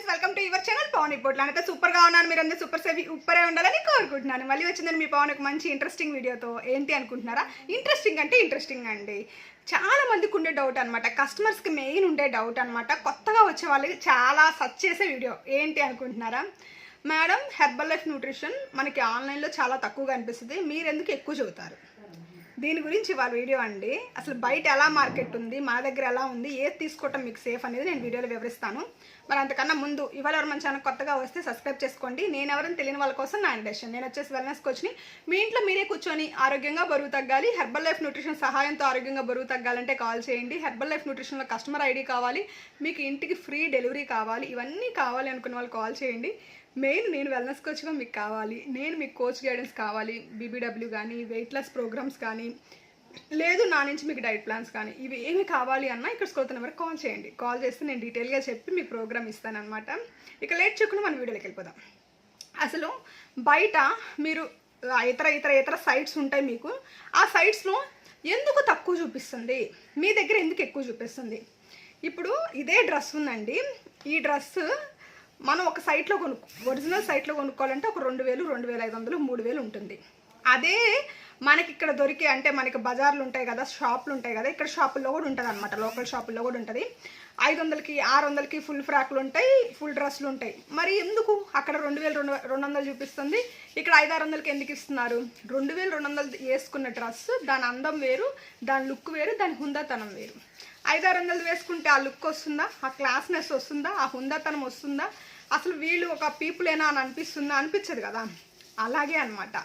Friends welcome to your channel Pavan ఇప్పుడు అయితే సూపర్గా ఉన్నాను మీరు అందరూ సూపర్ సేవి ఉప్పరే ఉండాలని కోరుకుంటున్నాను. మళ్ళీ వచ్చిందని మీ పవన్ ఒక మంచి ఇంట్రెస్టింగ్ వీడియోతో ఏంటి అనుకుంటున్నారా? ఇంట్రెస్టింగ్ అంటే ఇంట్రెస్టింగ్ అండి. చాలా మందికి ఉండే డౌట్ అనమాట కస్టమర్స్కి మెయిన్ ఉండే డౌట్ అనమాట కొత్తగా వచ్చే వాళ్ళకి చాలా సర్చ్ చేసే వీడియో ఏంటి అనుకుంటున్నారా? మేడం హెర్బల్ లైఫ్ న్యూట్రిషన్ మనకి ఆన్లైన్లో చాలా తక్కువగా అనిపిస్తుంది. మీరు ఎందుకు ఎక్కువ చదువుతారు దీని గురించి వాళ్ళ వీడియో అండి. అసలు బయట ఎలా మార్కెట్ ఉంది మా దగ్గర ఎలా ఉంది ఏది తీసుకోవటం మీకు సేఫ్ అనేది నేను వీడియోలో వివరిస్తాను. మరి అంతకన్నా ముందు ఇవాళ ఎవరు మన ఛానల్ కొత్తగా వస్తే సబ్స్క్రైబ్ చేసుకోండి. నేను ఎవరైనా తెలియని వాళ్ళ కోసం నా ఇండక్షన్ నేను వచ్చేసి వెల్నెస్ కోచ్ని మీ ఇంట్లో మీరే కూర్చొని ఆరోగ్యంగా బరువు తగ్గాలి హెర్బల్ లైఫ్ న్యూట్రిషన్ సహాయంతో ఆరోగ్యంగా బరువు తగ్గాలంటే కాల్ చేయండి. హెర్బల్ లైఫ్ న్యూట్రిషన్లో కస్టమర్ ఐడి కావాలి మీకు ఇంటికి ఫ్రీ డెలివరీ కావాలి ఇవన్నీ కావాలి అనుకున్న వాళ్ళు కాల్ చేయండి. మెయిన్ నేను వెల్నెస్ కోచ్గా మీకు కావాలి నేను మీకు కోచ్ గైడెన్స్ కావాలి బీబీడబ్ల్యూ కానీ వెయిట్ లాస్ ప్రోగ్రామ్స్ కానీ లేదు నా నుంచి మీకు డైట్ ప్లాన్స్ కానీ ఇవి ఏమి కావాలి అన్నా ఇక్కడ స్కోత నెంబర్ కాల్ చేయండి. కాల్ చేస్తే నేను డీటెయిల్గా చెప్పి మీకు ప్రోగ్రామ్ ఇస్తానమాట ఇక లేట్ చేయకుండా మన వీడియోలోకి వెళ్ళిపోదాం. అసలు బయట మీరు ఇతర ఇతర ఇతర సైట్స్ ఉంటాయి మీకు ఆ సైట్స్లో ఎందుకు తక్కువ చూపిస్తుంది? మీ దగ్గర ఎందుకు ఎక్కువ చూపిస్తుంది? ఇప్పుడు ఇదే డ్రెస్ ఉందండి. ఈ డ్రెస్ మనం ఒక సైట్లో కొనుక్కో ఒరిజినల్ సైట్లో కొనుక్కోవాలంటే ఒక రెండు వేలు రెండు వేల ఐదు వందలు మూడు వేలు ఉంటుంది. అదే మనకి ఇక్కడ దొరికే అంటే మనకి బజార్లు ఉంటాయి కదా షాపులు ఉంటాయి కదా ఇక్కడ షాపుల్లో కూడా ఉంటుంది అనమాట లోకల్ షాపుల్లో కూడా ఉంటుంది. ఐదు వందలకి ఆరు వందలకి ఫుల్ ఫ్రాక్లు ఉంటాయి ఫుల్ డ్రెస్లు ఉంటాయి. మరి ఎందుకు అక్కడ రెండు వేలు రెండు రెండు వందలు చూపిస్తుంది? ఇక్కడ ఐదు ఆరు వందలకి ఎందుకు ఇస్తున్నారు? రెండు వేలు రెండు వందలు వేసుకున్న డ్రెస్ దాని అందం వేరు దాని లుక్ వేరు దాని హుందాతనం వేరు. ఐదారు వందలు వేసుకుంటే ఆ లుక్ వస్తుందా? ఆ క్లాస్నెస్ వస్తుందా? ఆ హుందాతనం వస్తుందా? అసలు వీళ్ళు ఒక పీపులేనా అని అనిపిస్తుందా? అనిపించదు కదా. అలాగే అనమాట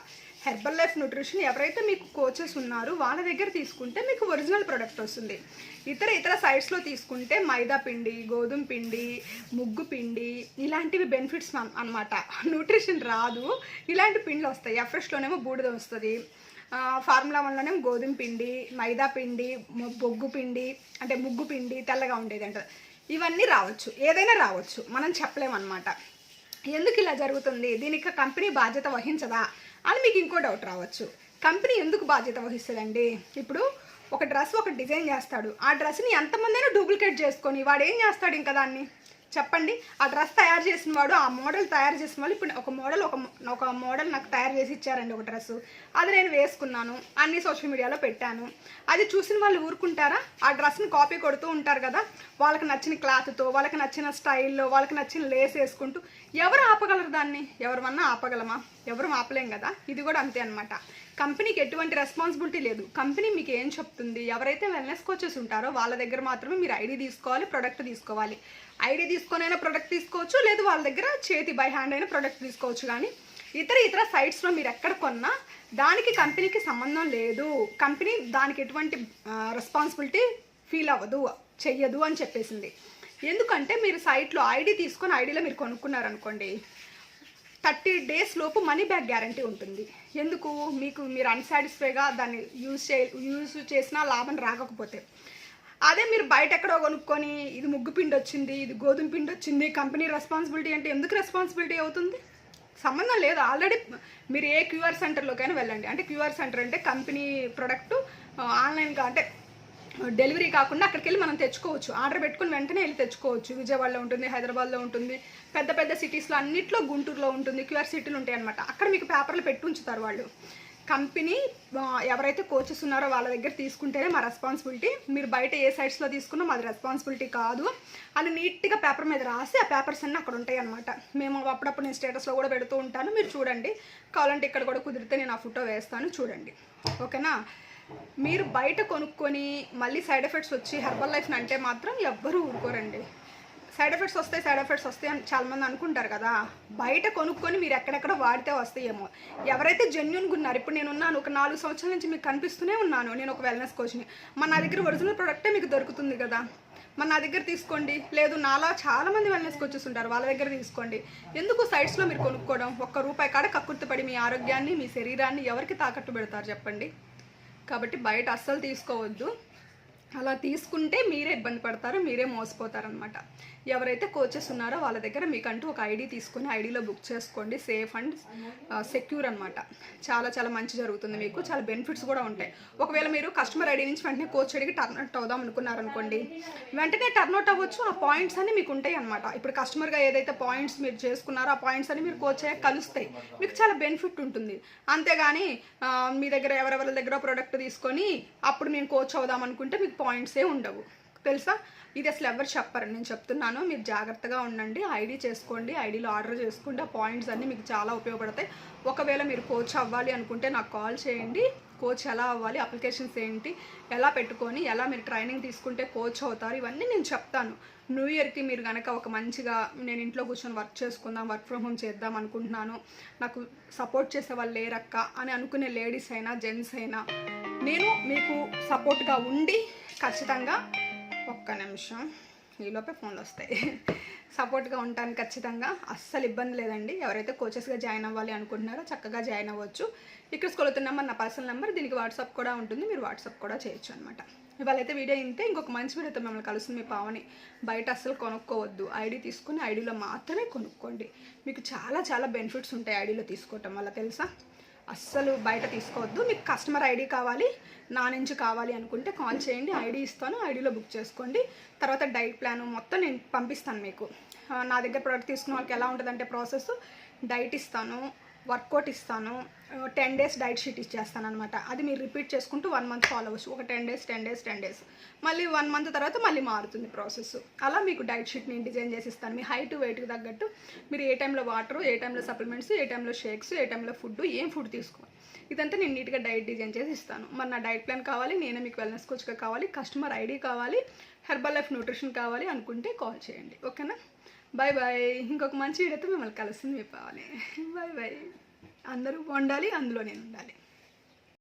హెర్బల్ లైఫ్ న్యూట్రిషన్ ఎవరైతే మీకు కోచెస్ ఉన్నారో వాళ్ళ దగ్గర తీసుకుంటే మీకు ఒరిజినల్ ప్రోడక్ట్ వస్తుంది. ఇతర ఇతర సైట్స్లో తీసుకుంటే మైదా పిండి గోధుమ పిండి ముగ్గు పిండి ఇలాంటివి బెనిఫిట్స్ అనమాట న్యూట్రిషన్ రాదు. ఇలాంటి పిండ్లు వస్తాయి ఎఫ్రెష్లోనేమో బూడిద వస్తుంది. ఫార్ములా వన్లోనే గోధుమ పిండి మైదా పిండి బొగ్గు పిండి అంటే ముగ్గు పిండి తెల్లగా ఉండేది అంటారు. ఇవన్నీ రావచ్చు. ఏదైనా రావచ్చు. మనం చెప్పలేమన్నమాట. ఎందుకు ఇలా జరుగుతుంది? దీనికి కంపెనీ బాధ్యత వహించదా? అని మీకు ఇంకో డౌట్ రావచ్చు. కంపెనీ ఎందుకు బాధ్యత వహిస్తుందండి? ఇప్పుడు ఒక డ్రెస్ ఒక డిజైన్ చేస్తాడు. ఆ డ్రెస్ని ఎంతమందైనా డూప్లికేట్ చేసుకొని వాడు ఏం చేస్తాడు ఇంకా దాన్ని? చెప్పండి. ఆ డ్రెస్ తయారు చేసిన వాడు ఆ మోడల్ తయారు చేసిన వాళ్ళు ఇప్పుడు ఒక మోడల్ ఒక ఒక మోడల్ నాకు తయారు చేసి ఇచ్చారండి ఒక డ్రెస్. అది నేను వేసుకున్నాను అన్ని సోషల్ మీడియాలో పెట్టాను. అది చూసిన వాళ్ళు ఊరుకుంటారా? ఆ డ్రెస్ని కాపీ కొడుతూ ఉంటారు కదా వాళ్ళకి నచ్చిన క్లాత్తో వాళ్ళకి నచ్చిన స్టైల్లో వాళ్ళకి నచ్చిన లేస్ వేసుకుంటూ ఎవరు ఆపగలరు దాన్ని? ఎవరమన్నా ఆపగలమా? ఎవరు ఆపలేం కదా ఇది కూడా అంతే అనమాట కంపెనీకి ఎటువంటి రెస్పాన్సిబిలిటీ లేదు. కంపెనీ మీకు ఏం చెప్తుంది? ఎవరైతే వెల్నెస్ కోచెస్ ఉంటారో వాళ్ళ దగ్గర మాత్రమే మీరు ఐడి తీసుకోవాలి ప్రొడక్ట్ తీసుకోవాలి. ఐడి తీసుకొనైనా ప్రొడక్ట్ తీసుకోవచ్చు లేదు వాళ్ళ దగ్గర చేతి బై హ్యాండ్ అయినా ప్రొడక్ట్ తీసుకోవచ్చు కానీ ఇతర ఇతర సైట్స్లో మీరు ఎక్కడ కొన్నా దానికి కంపెనీకి సంబంధం లేదు. కంపెనీ దానికి ఎటువంటి రెస్పాన్సిబిలిటీ ఫీల్ అవ్వదు చెయ్యదు అని చెప్పేసింది. ఎందుకంటే మీరు సైట్లో ఐడి తీసుకొని ఐడిలో మీరు కొనుక్కున్నారనుకోండి థర్టీ డేస్ లోపు మనీ బ్యాక్ గ్యారంటీ ఉంటుంది. ఎందుకు? మీకు మీరు అన్సాటిస్ఫైగా దాన్ని యూజ్ చే యూజ్ చేసినా లాభం రాకపోతే. అదే మీరు బయట ఎక్కడో కొనుక్కొని ఇది ముగ్గు పిండి వచ్చింది ఇది గోధుమ పిండి వచ్చింది కంపెనీ రెస్పాన్సిబిలిటీ అంటే ఎందుకు రెస్పాన్సిబిలిటీ అవుతుంది? సంబంధం లేదు. ఆల్రెడీ మీరు ఏ క్యూఆర్ సెంటర్లోకైనా వెళ్ళండి. అంటే క్యూఆర్ సెంటర్ అంటే కంపెనీ ప్రొడక్ట్ ఆన్లైన్గా అంటే డెలివరీ కాకుండా అక్కడికి వెళ్ళి మనం తెచ్చుకోవచ్చు. ఆర్డర్ పెట్టుకుని వెంటనే వెళ్ళి తెచ్చుకోవచ్చు. విజయవాడలో ఉంటుంది హైదరాబాద్లో ఉంటుంది పెద్ద పెద్ద సిటీస్లో అన్నిట్లో గుంటూరులో ఉంటుంది క్యూఆర్ సిటీలు ఉంటాయి అనమాట అక్కడ మీకు పేపర్లు పెట్టి ఉంచుతారు వాళ్ళు. కంపెనీ ఎవరైతే కోచెస్ ఉన్నారో వాళ్ళ దగ్గర తీసుకుంటేనే మా రెస్పాన్సిబిలిటీ మీరు బయట ఏ సైట్స్లో తీసుకున్నా మాది రెస్పాన్సిబిలిటీ కాదు. అని నీట్గా పేపర్ మీద రాసి ఆ పేపర్స్ అన్నీ అక్కడ ఉంటాయి అనమాట మేము అప్పుడప్పుడు నేను స్టేటస్లో కూడా పెడుతూ ఉంటాను. మీరు చూడండి. కావాలంటే ఇక్కడ కూడా కుదిరితే నేను ఆ ఫోటో వేస్తాను. చూడండి. ఓకేనా? మీరు బయట కొనుక్కొని మళ్ళీ సైడ్ ఎఫెక్ట్స్ వచ్చి హెర్బల్ లైఫ్ని అంటే మాత్రం ఎవ్వరూ ఊరుకోరండి. సైడ్ ఎఫెక్ట్స్ వస్తాయి సైడ్ ఎఫెక్ట్స్ వస్తాయి అని చాలామంది అనుకుంటారు కదా. బయట కొనుక్కొని మీరు ఎక్కడెక్కడ వాడితే వస్తాయేమో. ఎవరైతే జెన్యున్గా ఉన్నారు ఇప్పుడు నేను ఉన్నాను ఒక నాలుగు సంవత్సరాల నుంచి మీకు కనిపిస్తూనే ఉన్నాను. నేను ఒక వెల్నెస్ కోచ్ని మన నా దగ్గర ఒరిజినల్ ప్రొడక్టే మీకు దొరుకుతుంది కదా? మన నా దగ్గర తీసుకోండి. లేదు నాలా చాలామంది వెల్నెస్ కోచెస్ ఉంటారు వాళ్ళ దగ్గర తీసుకోండి. ఎందుకు సైట్స్లో మీరు కొనుక్కోవడం? ఒక్క రూపాయి కాడ కక్కుర్తిపడి మీ ఆరోగ్యాన్ని మీ శరీరాన్ని ఎవరికి తాకట్టు పెడతారు చెప్పండి? కాబట్టి బయట అస్సలు తీసుకోవద్దు. అలా తీసుకుంటే మీరే ఇబ్బంది పడతారు మీరే మోసపోతారనమాట ఎవరైతే కోచెస్ ఉన్నారో వాళ్ళ దగ్గర మీకంటూ ఒక ఐడి తీసుకొని ఐడిలో బుక్ చేసుకోండి సేఫ్ అండ్ సెక్యూర్ అనమాట చాలా చాలా మంచి జరుగుతుంది మీకు. చాలా బెనిఫిట్స్ కూడా ఉంటాయి. ఒకవేళ మీరు కస్టమర్ ఐడి నుంచి వెంటనే కోచ్ అడిగి టర్న్ అవుట్ అవుదాం అనుకున్నారనుకోండి వెంటనే టర్న్ అవుట్ అవ్వచ్చు. ఆ పాయింట్స్ అన్ని మీకు ఉంటాయి అనమాట ఇప్పుడు కస్టమర్గా ఏదైతే పాయింట్స్ మీరు చేసుకున్నారో ఆ పాయింట్స్ అన్ని మీరు కోచ్ అయ్యాక కలుస్తాయి. మీకు చాలా బెనిఫిట్ ఉంటుంది. అంతేగాని మీ దగ్గర ఎవరెవరి దగ్గర ప్రోడక్ట్ తీసుకొని అప్పుడు నేను కోచ్ అవుదాం అనుకుంటే మీకు పాయింట్సే ఉండవు. తెలుసా? ఇది అసలు ఎవరు చెప్పరు. నేను చెప్తున్నాను మీరు జాగ్రత్తగా ఉండండి. ఐడి చేసుకోండి ఐడీలో ఆర్డర్ చేసుకుంటే ఆ పాయింట్స్ అన్నీ మీకు చాలా ఉపయోగపడతాయి. ఒకవేళ మీరు కోచ్ అవ్వాలి అనుకుంటే నాకు కాల్ చేయండి. కోచ్ ఎలా అవ్వాలి అప్లికేషన్స్ ఏంటి ఎలా పెట్టుకొని ఎలా మీరు ట్రైనింగ్ తీసుకుంటే కోచ్ అవుతారు ఇవన్నీ నేను చెప్తాను. న్యూ ఇయర్కి మీరు కనుక ఒక మంచిగా నేను ఇంట్లో కూర్చొని వర్క్ చేసుకుందాం వర్క్ ఫ్రమ్ హోమ్ చేద్దాం అనుకుంటున్నాను నాకు సపోర్ట్ చేసే వాళ్ళు లేరక్క అని అనుకునే లేడీస్ అయినా జెంట్స్ అయినా నేను మీకు సపోర్ట్గా ఉండి ఖచ్చితంగా ఒక్క నిమిషం ఈలోపే ఫోన్లు వస్తాయి. సపోర్ట్గా ఉంటాను ఖచ్చితంగా. అస్సలు ఇబ్బంది లేదండి. ఎవరైతే కోచెస్గా జాయిన్ అవ్వాలి అనుకుంటున్నారో చక్కగా జాయిన్ అవ్వచ్చు. ఇక్కడ స్కూల్ నెంబర్ నా పర్సనల్ నెంబర్ దీనికి వాట్సాప్ కూడా ఉంటుంది. మీరు వాట్సాప్ కూడా చేయొచ్చు అనమాట ఇవాళ అయితే వీడియో ఇంతే. ఇంకొక మంచి వీడియోతో మిమ్మల్ని కలుస్తుంది మీ పావని. బయట అస్సలు కొనుక్కోవద్దు. ఐడి తీసుకుని ఐడిలో మాత్రమే కొనుక్కోండి. మీకు చాలా చాలా బెనిఫిట్స్ ఉంటాయి ఐడిలో తీసుకోవటం వల్ల తెలుసా? అస్సలు బయట తీసుకోవద్దు. మీకు కస్టమర్ ఐడి కావాలి నా నుంచి కావాలి అనుకుంటే కాల్ చేయండి ఐడి ఇస్తాను ఐడిలో బుక్ చేసుకోండి. తర్వాత డైట్ ప్లాన్ మొత్తం నేను పంపిస్తాను మీకు. నా దగ్గర ప్రోడక్ట్ తీసుకున్న వాళ్ళకి ఎలా ఉంటుందంటే ప్రాసెస్. డైట్ ఇస్తాను వర్కౌట్ ఇస్తాను. టెన్ డేస్ డైట్ షీట్ ఇచ్చేస్తాను అనమాట అది మీరు రిపీట్ చేసుకుంటూ వన్ మంత్ ఫాలో అవ్వచ్చు. ఒక ten days ten days ten days మళ్ళీ వన్ మంత్ తర్వాత మళ్ళీ మారుతుంది ప్రాసెస్ అలా మీకు డైట్ షీట్ నేను డిజైన్ చేసి ఇస్తాను. మీ హైట్ వెయిట్కి తగ్గట్టు మీరు ఏ టైంలో వాటర్ ఏ టైంలో సప్లిమెంట్స్ ఏ టైంలో షేక్స్ ఏ టైంలో ఫుడ్ ఏం ఫుడ్ తీసుకోవాలి. ఇదంతా నేను నీట్గా డైట్ డిజైన్ చేసి ఇస్తాను. మరి నా డైట్ ప్లాన్ కావాలి నేనే మీకు వెల్నెస్ కోచ్గా కావాలి కస్టమర్ ఐడి కావాలి హెర్బల్ లైఫ్ న్యూట్రిషన్ కావాలి అనుకుంటే కాల్ చేయండి. ఓకేనా బాయ్ బాయ్ ఇంకొక మంచి వీడియోతో మిమ్మల్ని కలుస్తుంది చెప్పాలి బాయ్ బాయ్ అందరూ ఉండాలి అందులో నేను ఉండాలి.